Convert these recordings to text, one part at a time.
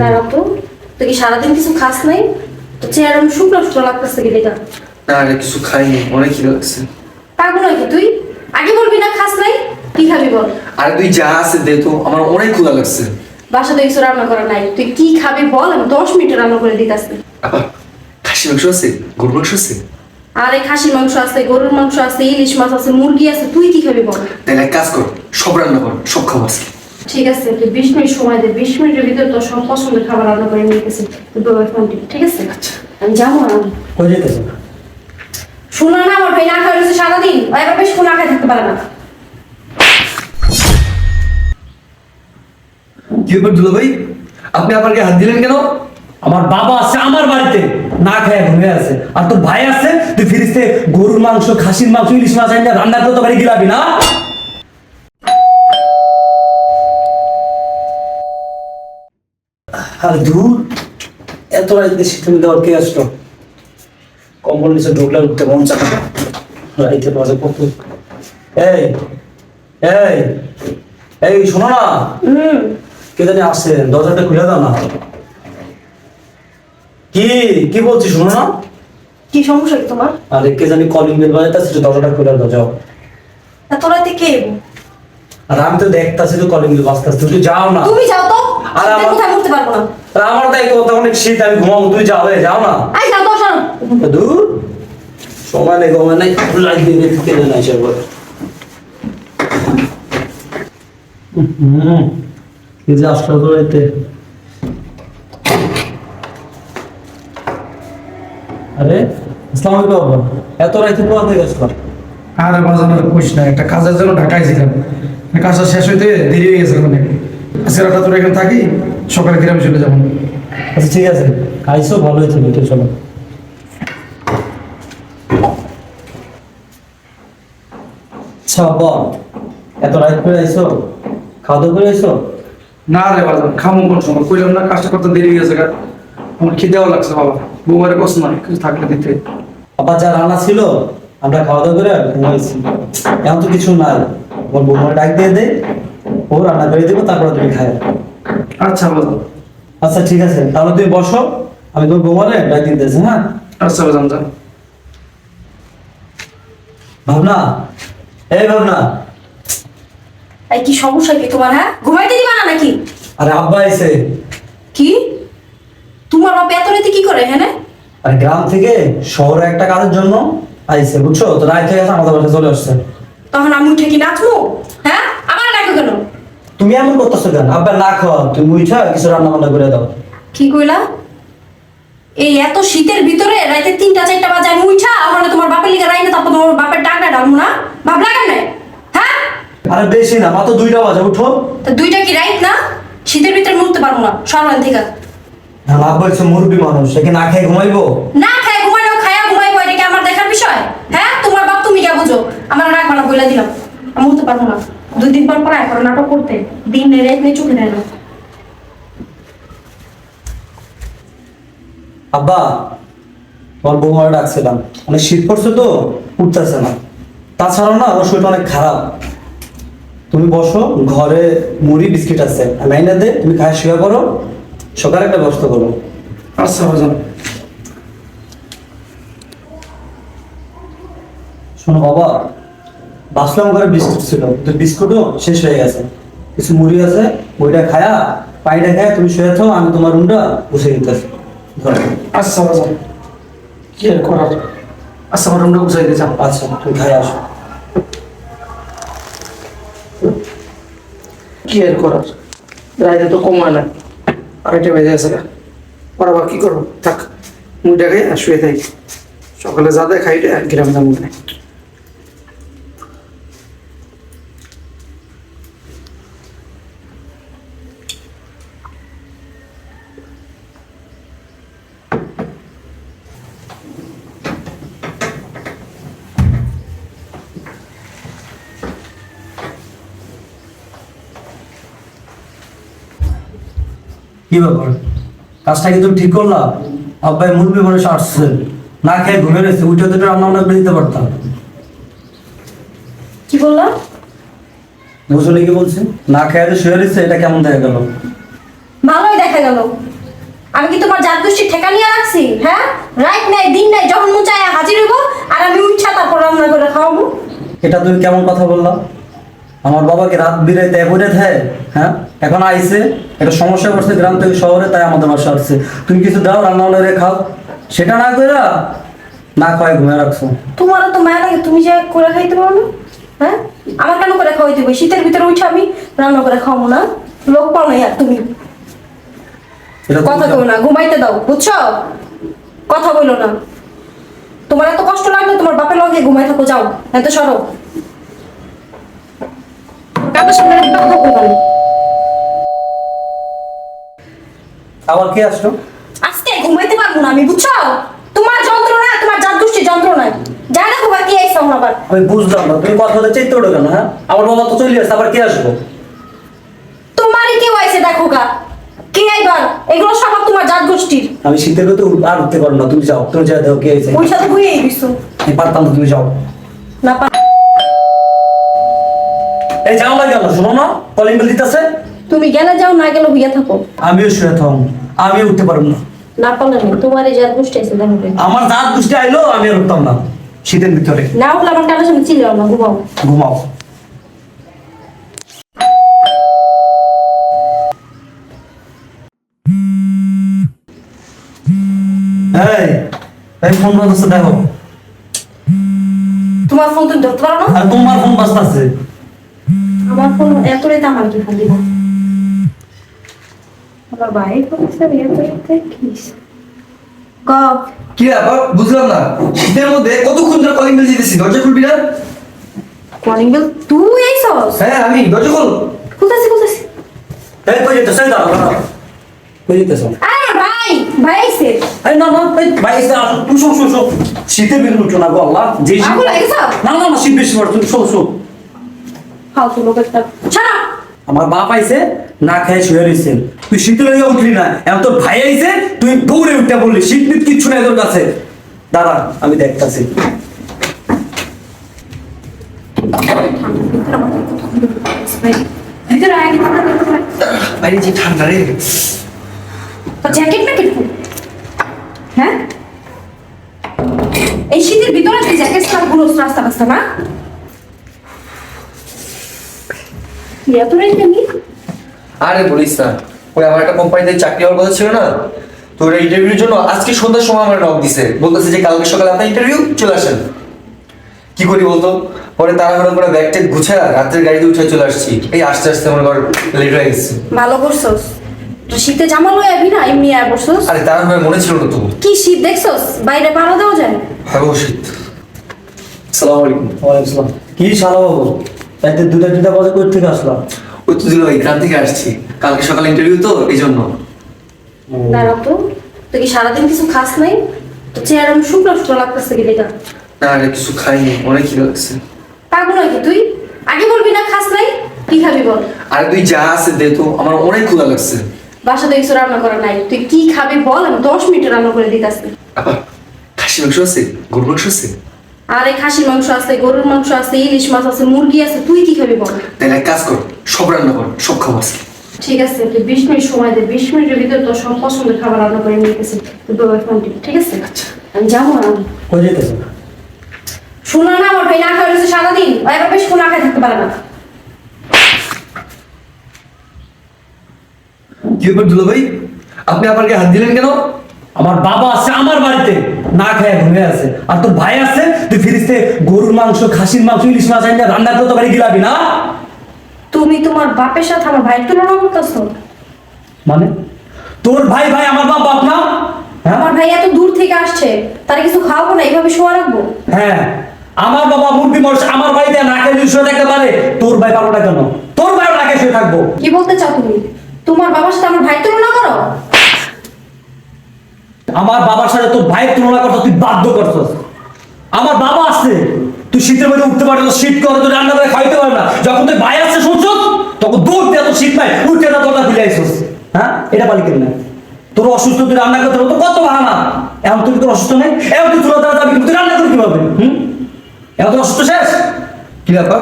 দাঁড়া তো তুই কি সারাদিন কিছু খাস নাই? তো শুকনো শুকনো লাগতেছে কি দেখা না আরে কিছু খাইনি। অনেক খিদে লাগছে পাগল নাকি তুই? আগে বলবি না খাস নাই? কি খাবি বল? আরে তুই যা আছে দে তো আমার অনেক ক্ষুধা লাগছে কিছু রান্না করা নাই। তুই কি খাবি বল? আমি দশ মিনিটে রান্না করে দিতেছি। খাসি মাংস আছে? গরু মাংস আছে? আরে খাসির মাংস আছে গরুর মাংস আছে ইলিশ মাছ আছে মুরগি আছে তুই কি খাবি বল? তাহলে এক কাজ কর সব রান্না কর সব খাব আজকে। ঠিক আছে তুই বিশ মিনিট সময় দে বিশ মিনিটের ভিতরে তোর সব পছন্দের খাবার রান্না করে নিয়ে গেছি তুই বাবার ফোন ঠিক আছে? আচ্ছা। আমি যাব না। কই যেতেছো শোনা না আমার ভাই না খাওয়া রয়েছে সারাদিন। ও এবার বেশ না খাই থাকতে পারে না। কি ব্যাপার দুলা ভাই? আপনি গায়ে হাত দিলেন কেন? আমার বাবা আছে আমার বাড়িতে না খেয়ে ঘুমিয়ে আছে। আর তোর ভাই আছে তুই ফিরিস্তে গরুর মাংস খাসির মাংস ইলিশ মাছ আইনা রান্না করে তো বাড়ি গিলাবি না? আর দূর এত রাইতে শীতের দেওয়ার কে আসলো? কম্বল নিচে ঢুকলে উঠতে মন চায় না। রাইতে বাজে কত? এই এই এই শোনো না। কে জানি আসছে দরজাটা খুলে দাও না। কি কি বলছি শোনো না? কি সমস্যা তোমার? আরে কে জানি কলিং বেল বাজাইতেছে একটু দরজাটা খুলে দাও যাও। তা তোরা তে কে? আর আমি তো দেখতাছি তো কলিং বেল বাজতেছে তুমি যাও না। তুমি যাও তো। আর আমার- কোথায় করতে পারব না? আর আমার তাই কথা অনেক শীত আমি ঘুমাবো তুমি যাও যাও না। আই যাও তো শোনো দূর। সময় নেই সময় নেই। জানি আসে বলে। হুম। কি যে আসলো তো এতে আরে আসসালামু আলাইকুম বাবা। এত রাইতে কোথা থেকে আসলাম? আরে বাজানোর কুছ না একটা কাজের জন্য ঢাকায় ছিলাম। কাজটা শেষ হইতে দেরি হয়ে গেছে অনেক। আজকে রাতটা তোর এখানে থাকি সকালে গ্রামে চলে যাব। আচ্ছা ঠিক আছে। আইসো ভালো হয়েছে চলো। আচ্ছা বল এত রাইত করে আইসো খাওয়া দাওয়া করে আইসো না রে বাজান খামো কোন সময়? কইলাম না কাজটা করতে দেরি হয়ে গেছে আমার খিদেও লাগছে বাবা। বউমারে কষ্ট নয় কিছু থাকলে দিতে। আবার যা রান্না ছিল আমরা খাওয়া দাওয়া করে ঘুমাইছি এখন তো কিছু নাই। ওর বৌমার ডাক দিয়ে দে ও রান্না করে দেবো তারপরে তুমি খাই আচ্ছা বাজান আচ্ছা ঠিক আছে। তাহলে তুমি বসো আমি তোমার বৌমারে ডাক দিতেছি হ্যাঁ? আচ্ছা বাজান যান ভাবনা? এই ভাবনা। এই কি সমস্যা কি তোমার হ্যাঁ? ঘুমাইতে দিবা না নাকি? আরে আব্বা এসে কি? তোমার বাপ এত রাতে কি করে হ্যাঁ? আর গ্রাম থেকে শহরে একটা কাজের জন্য আইছে বুঝছ? তো রাত থেকে আমাদের বাসায় চলে আসছে। তখন আমি উঠে কি নাচবো? হ্যাঁ? আমার ডাকো কেন? তুমি এমন করতেছো কেন? আব্বা না খাওয়া তুমি উঠা কিছু রান্না বান্না করে দাও। কি কইলা? এই এত শীতের ভিতরে রাতে তিনটা চারটা বাজে আমি উঠা আমার তোমার বাপের লিগে রাইনে তারপর তোমার বাপের ডাকটা ডালবো না? ভাব লাগে না হ্যাঁ? আরে বেশি না মাত্র দুইটা বাজে উঠো। তা দুইটা কি রাইট না? শীতের ভিতরে মুড়তে পারব না। সরমান থেকে। না আব্বা হচ্ছে মুরব্বী মানুষ একে না খেয়ে ঘুমাইবো? না খায় ঘুমাইলো খায়া ঘুমাইবো এটা কি আমার দেখার বিষয় হ্যাঁ তোমার বাপ তুমি কে বুঝো আমার রাগ বানা বইলা দিলাম আমি উঠতে পারব না দুই দিন পর পর এখন নাটক করতে দিন রাত নেই চোখে দেয় না আব্বা, তোমার বৌমারা ডাকছিলাম। অনেক শীত পড়ছে তো, উঠতেছে না। তাছাড়াও না ওর শরীরটা অনেক খারাপ। তুমি বসো, ঘরে মুড়ি, বিস্কিট আছে। আমি আইনা দে, তুমি খায় শুয়ে করো সকালে একটা ব্যবস্থা করো। আচ্ছা বাজান শোনো, বাবা, বাসলাম ঘরে বিস্কুট ছিল তো বিস্কুটও শেষ হয়ে গেছে। কিছু মুড়ি আছে ওইটা খায়া পানিটা খায়া তুমি শুয়ে থাও আমি তোমার রুমটা বসে দিতেছি আচ্ছা কি আর করার? আচ্ছা আমার রুমটা আচ্ছা তুমি খাই আসো। কি আর করার? রাইতে তো কমায় না। আড়াইটা বেজে গেছে। গা। পর আবার কি করব? থাক খাই আর শুয়ে থাকি। সকালে যা দেয় খাইটে গ্রামে যাব। না কি ব্যাপার? কাজটা কি তুমি ঠিক করলা? আব্বাই মুরবি মানুষ আসছে। না খেয়ে ঘুমিয়ে রয়েছে উঠে একটু রান্না করে দিতে পারতাম। কি বুঝলে কি বলছি? না খেয়ে শুয়ে রয়েছে এটা কেমন দেখা গেল? ভালোই দেখা গেল। আমি কি তোমার জাত গোষ্ঠী ঠেকা নিয়ে রাখছি? হ্যাঁ? রাইট নাই দিন নাই যখন মন চায় হাজির হইব আর আমি উচ্ছা তারপর রান্না করে খাওয়াবো। এটা তুমি কেমন কথা বললা? আমার বাবাকে রাত বিরাইতে করে দেয় হ্যাঁ? এখন আইছে একটা সমস্যা পড়ছে গ্রাম থেকে শহরে তাই আমাদের বাসা আসছে। তুমি কিছু দাও রান্না বান্না খাও। সেটা না কইরা না খাওয়াই ঘুমিয়ে রাখছো। তোমারও তো মায়া লাগে তুমি যে করে খাইতে পারো না হ্যাঁ? আমার কেন করে খাওয়াইতে হবে? শীতের ভিতরে উঠে আমি রান্না করে খাওয়াবো না। লোক পাও আর তুমি। কথা। না ঘুমাইতে দাও বুঝছ? কথা বলো না। তোমার এত কষ্ট লাগলে তোমার বাপের লগে ঘুমাই থাকো যাও এত সরো। কাপড় সামনে রেখে আবার কে আসলো? আজকে ঘুমাইতে পারব না আমি বুঝছ? তোমার যন্ত্রণা তোমার গোষ্ঠীর যন্ত্রণা। যা দেখো বা কি আইসা আবার? আমি বুঝলাম না তুমি কথা বলতে চাইতে ওঠো কেন হ্যাঁ? আমার বাবা তো চলে আসছে আবার কে আসব তোমারই কেউ আইসে দেখো গা। কে আইবার? এগুলো সব তোমার জাত গোষ্ঠীর আমি শীতের উঠ- আর উঠতে পারো না তুমি যাও তুমি যা দাও কে এসে ওই সাথে বুঝেই দিছো আমি পারতাম না তুমি যাও। না পা- এই যাও না কেন শোনো না কলিং বেল দিতেছে? তুমি গেলে যাও না গেলে হইয়া থাকো। আমিও শুয়ে থাকুন আমি উঠতে পারব না। না পারলে নেই তোমার এই জাত গোষ্ঠী আছে দেখো আমার দাঁত দুষ্টি আইলো আমি আর উঠতাম না। শীতের ভিতরে। না উঠলে আমার কানের সামনে চিল্লাও না ঘুমাও। ঘুমাও। এই এই ফোন বাজছে দেখো। তোমার ফোন তুমি ধরতে পারো না? আর তোমার ফোন বাজতাছে। আমার ফোন এত রেতে আমার কি ফোন দিব? কি ব্যাপার? বুঝলাম না। শীতের মধ্যে কতক্ষণ ধরে কলিং বেল দিতেছি? দরজা খুলবি না? কলিং বেল তুই হ্যাঁ আমি। দরজা খোল। এই কই আরে ভাই এই না না এই ভাই এসে আসো। শো শো শো। শীতের ভিতরে উঠো না গো আল্লাহ? যে শীত? না না না শীত বেশি পড়ে তুমি শো শো। ফালতু লোক একটা ছাড়া। আমার বাপ আইছে না খেয়ে শুয়ে রয়েছে তুই শীতে লেগে উঠলি না এখন তোর ভাই আইছে তুই দৌড়ে উঠতে বললি শীত মিত কিচ্ছু নাই তোর কাছে। দাঁড়া আমি দেখতাছি। ভিতরে বাইরে যে ঠান্ডা রে। জ্যাকেট ম্যাকেট হ্যাঁ? এই শীতের ভিতরে তুই জ্যাকেট ছাড়া রাস্তা রাস্তা না এত রেঞ্জ আমি আরে বলিস না। ওই আমার একটা কোম্পানিতে চাকরি হওয়ার কথা ছিল না? তো ওরা ইন্টারভিউর জন্য আজকে সন্ধ্যার সময় আমার নক দিছে। বলতেছে যে কালকে সকালে আপনার ইন্টারভিউ চলে আসেন। কি করি বলতো? পরে তাড়াহুড়ো করে ব্যাগ ট্যাগ গুছায় রাত্রের গাড়িতে উঠে চলে আসছি। এই আস্তে আস্তে মনে কর লেট হয়ে গেছে। ভালো করছস। তো শীতে জামা লই আবি না? এমনি আয় বসছস। আরে তাড়াহুড়ো মনে ছিল না তবু কি শীত দেখছস? বাইরে পাড়া দেওয়া যায়। হ্যাঁ শীত সালাম আলাইকুম ওয়ালাইকুম আসসালাম কি সারা বাবু রাতে দুটা দুটা বাজে কই থেকে আসলাম? ওই তো দিল ভাই গ্রাম থেকে আসছি। কালকে সকালে ইন্টারভিউ তো এই জন্য। দাঁড়াও তো তুই কি সারাদিন কিছু খাস নাই? তো চেয়ার আমি শুকনো শুকনো লাগতেছে কি দেখা? না আরে কিছু খাইনি অনেক খিদে লাগছে। পাগল নাকি তুই? আগে বলবি না খাস নাই কি খাবি বল? আরে তুই যা আছে দে তো আমার অনেক ক্ষুধা লাগছে। বাসাতে কিছু রান্না করা নাই। তুই কি খাবি বল আমি দশ মিনিটে রান্না করে দিতেছি। আপা খাসি মাংস আছে? গরু মাংস আছে? আরে খাসির মাংস আছে গরুর মাংস আছে ইলিশ মাছ আছে মুরগি আছে তুই কি খাবি বল? তাহলে এক কাজ কর সব রান্না কর সব খাব আজকে ঠিক আছে তুই বিশ মিনিট সময় দে বিশ মিনিটের ভিতরে তোর সব পছন্দের খাবার রান্না করে নিয়ে গেছি তুই বাবার ফোন ঠিক আছে? আমি যাব না। কই যেতেছ শোনা না আমার ভাই না খাওয়া রয়েছে সারাদিন। ও এবার বেশ কোনো আগে থাকতে পারে না। কি ব্যাপার দুলো ভাই? আপনি আমার হাত দিলেন কেন? আমার বাবা আছে আমার বাড়িতে। না খেয়ে ঘুমিয়ে আছে। আর তোর ভাই আছে? তুই ফিরিস্তে গরুর মাংস খাসির মাংস ইলিশ মাছ আইনা রান্না করতে পারি বাড়ি গিলাবি না? তুমি তোমার বাপের সাথে আমার ভাইয়ের তুলনা করতেছো? মানে? তোর ভাই ভাই আমার বাপ বাপ না? হ্যাঁ? আমার ভাই এত দূর থেকে আসছে তারা কিছু খাওয়াবো না এইভাবে শোয়া রাখব? হ্যাঁ। আমার বাবা মুরগি মরছে আমার বাড়িতে না যদি শুয়ে থাকতে পারে তোর ভাই না কেন? তোর ভাই না খেয়ে শুয়ে থাকব। কি বলতে চাও তুমি? তোমার বাবার সাথে আমার ভাই তুলনা করো? আমার বাবার সাথে তোর ভাইয়ের তুলনা করতে তুই বাধ্য করছস। আমার বাবা আছে। তুই শীতের মধ্যে উঠতে পারবি না, শীত করে তুই রান্না করে খাইতে পারবি না। যখন তুই ভাই আছে শুনছস তখন দৌড় দিয়ে তো শীত নাই উঠতে না দরজা খুলে আইসস। হ্যাঁ? এটা পালি কেন না তোর অসুস্থ তুই রান্না করতে পারব কত বাহানা। এখন তুই তোর অসুস্থ নেই? এখন তুই চুলা দ্বারা যাবি তুই রান্না করে কীভাবে? হুম? এখন তোর অসুস্থ শেষ? কি ব্যাপার?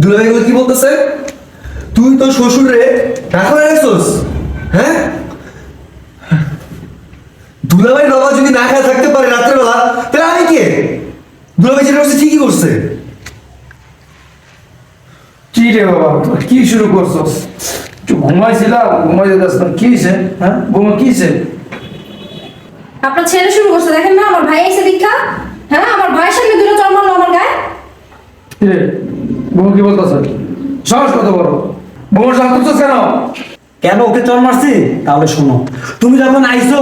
দুলো ভাই কি বলতেছে? তুই তো শ্বশুরে রাখা রাখছোস? হ্যাঁ? দুলাভাই বাবা যদি না খেয়ে থাকতে পারে কে দুলাভাই যেটা করছে ঠিকই করছে। কি রে বাবা কি শুরু করছস একটু ঘুমাইছিলাম ঘুমাই যেতে কি হয়েছে হ্যাঁ? বৌমা কি হয়েছে আপনার ছেলে শুরু করছে দেখেন না আমার ভাই এসে দীক্ষা হ্যাঁ? আমার ভাইয়ের সামনে দুটো মারলো আমার গায়ে। রে বৌমা কি সাহস কত বড়? বৌমার সাথে কেন? কেন ওকে চল মারছি? তাহলে শোনো। তুমি যখন আইছো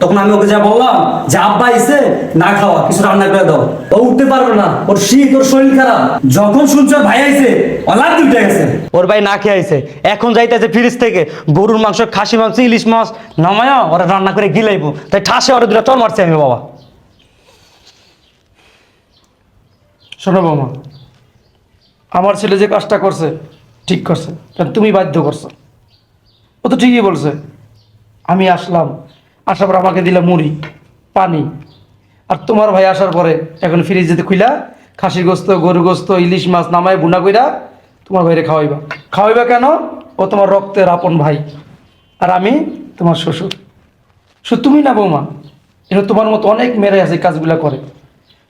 তখন আমি ওকে যা বললাম যে আব্বা আইসে না খাওয়া কিছু রান্না করে দাও। ও উঠতে পারবে না। ওর শীত ওর শরীর খারাপ। যখন শুনছো ভাই আইছে উঠে গেছে। ওর ভাই না খেয়ে আইছে। এখন যাইতেছে ফ্রিজ থেকে। গরুর মাংস খাসি মাংস ইলিশ মাছ নামায়া ওরা রান্না করে গিলাইবো। তাই ঠাসে ওরা দুটা চল মারছি আমি বাবা। শোনো বৌমা আমার ছেলে যে কাজটা করছে ঠিক করছে। কারণ তুমি বাধ্য করছ। ও তো ঠিকই বলছে। আমি আসলাম, আসার পর আমাকে দিলা মুড়ি, পানি। আর তোমার ভাই আসার পরে এখন ফ্রিজ যেতে খুইলা খাসির গোস্ত গরু গোস্ত, ইলিশ মাছ নামায় বুনা কইরা তোমার ভাইরে খাওয়াইবা। খাওয়াইবা কেন? ও তোমার রক্তের আপন ভাই। আর আমি তোমার শ্বশুর। শুধু তুমি না বৌমা এটা তোমার মতো অনেক মেয়েরাই আছে কাজগুলা করে।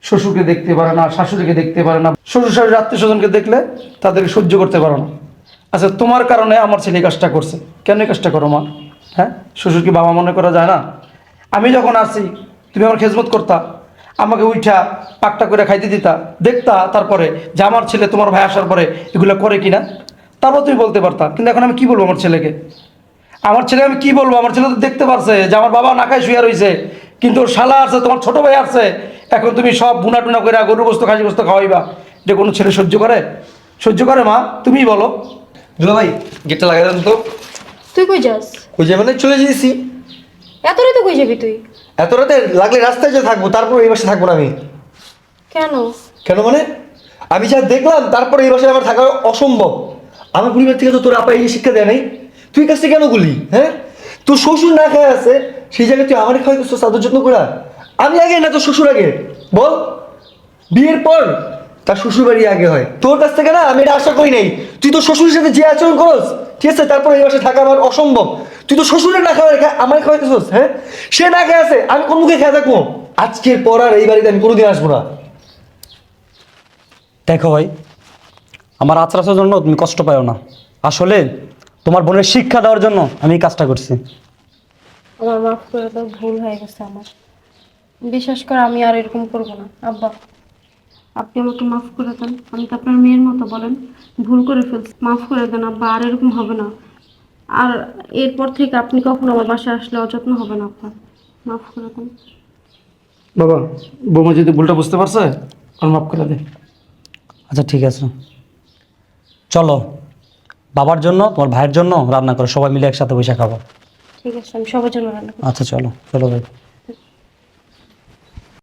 শ্বশুরকে দেখতে পারে না, শাশুড়িকে দেখতে পারে না। শ্বশুর শাশুড়ি আত্মীয় স্বজনকে দেখলে তাদেরকে সহ্য করতে পারো না। আচ্ছা তোমার কারণে আমার ছেলে কাজটা করছে। কেন কাজটা করো মা? হ্যাঁ? শ্বশুর কি বাবা মনে করা যায় না? আমি যখন আসি তুমি আমার খেজমত করতা, আমাকে উঠা পাকটা করে খাইতে দিতা, দেখতা তারপরে যে আমার ছেলে তোমার ভাই আসার পরে এগুলো করে কিনা, তারপর তুমি বলতে পারতা। কিন্তু এখন আমি কি বলব আমার ছেলেকে? আমার ছেলে আমি কি বলব? আমার ছেলে তো দেখতে পারছে যে আমার বাবা নাকায় শুয়ে রয়েছে কিন্তু শালা আছে, তোমার ছোট ভাই আছে, এখন তুমি সব বুনা টুনা করে গরু বস্তু খাসি গোস্ত খাওয়াইবা। যে কোনো ছেলে সহ্য করে? সহ্য করে মা? তুমি বলো। দুলাভাই গেটটা লাগাই দেন তো। তুই কই যাস? ওই যে মানে চলে যেতেছি এত রাতে কই যাবি তুই? এত রাতে লাগলে রাস্তায় যে থাকব তারপর এই বাসে থাকব না আমি। কেন? কেন মানে? আমি যা দেখলাম তারপরে এই বাসায় আমার থাকা অসম্ভব। আমার পরিবার থেকে তো তোর আপা এই শিক্ষা দেয় নাই। তুই কাছ থেকে কেন গুলি হ্যাঁ? তোর শ্বশুর না খায় আছে সেই জায়গায় তুই আমার খাওয়াইতেছ সাদর যত্ন করা। আমি আগে না তোর শ্বশুর আগে বল। বিয়ের পর তার শ্বশুর বাড়ি আগে হয়। তোর কাছ থেকে না, আমি এটা আশা করি নাই। তুই তো শ্বশুরের সাথে যে আচরণ করস, ঠিক আছে, তারপর এই বাসায় থাকা আমার অসম্ভব। তুই তো শ্বশুরের না খাওয়া রেখে আমার খাওয়াইতেছস হ্যাঁ? সে না খেয়ে আছে, আমি কোন মুখে খেয়ে থাকব? আজকের পর আর এই বাড়িতে আমি কোনোদিন আসব না। দেখো ভাই, আমার আচরাচের জন্য তুমি কষ্ট পাও না। আসলে তোমার বোনের শিক্ষা দেওয়ার জন্য আমি এই কাজটা করছি। আমার মাফ করে দাও ভুল হয়ে গেছে আমার। বিশ্বাস করে, আমি আর এরকম করব না। আব্বা। আপনি আমাকে মাফ করে দেন। আমি তো আপনার মেয়ের মতো বলেন। ভুল করে ফেলছি। মাফ করে দেন আব্বা। আর এরকম হবে না। আর এরপর থেকে আপনি কখনো আমার বাসায় আসলে অযত্ন হবে না আপনার মাফ করে দেন। বাবা বৌমা যদি ভুলটা বুঝতে পারছে আর মাফ করে দে। আচ্ছা ঠিক আছে। চলো। বাবার জন্য তোমার ভাইয়ের জন্য রান্না করো সবাই মিলে একসাথে বসে খাব। ঠিক আছে আমি সবার জন্য রান্না করব। আচ্ছা চলো। চলো ভাই।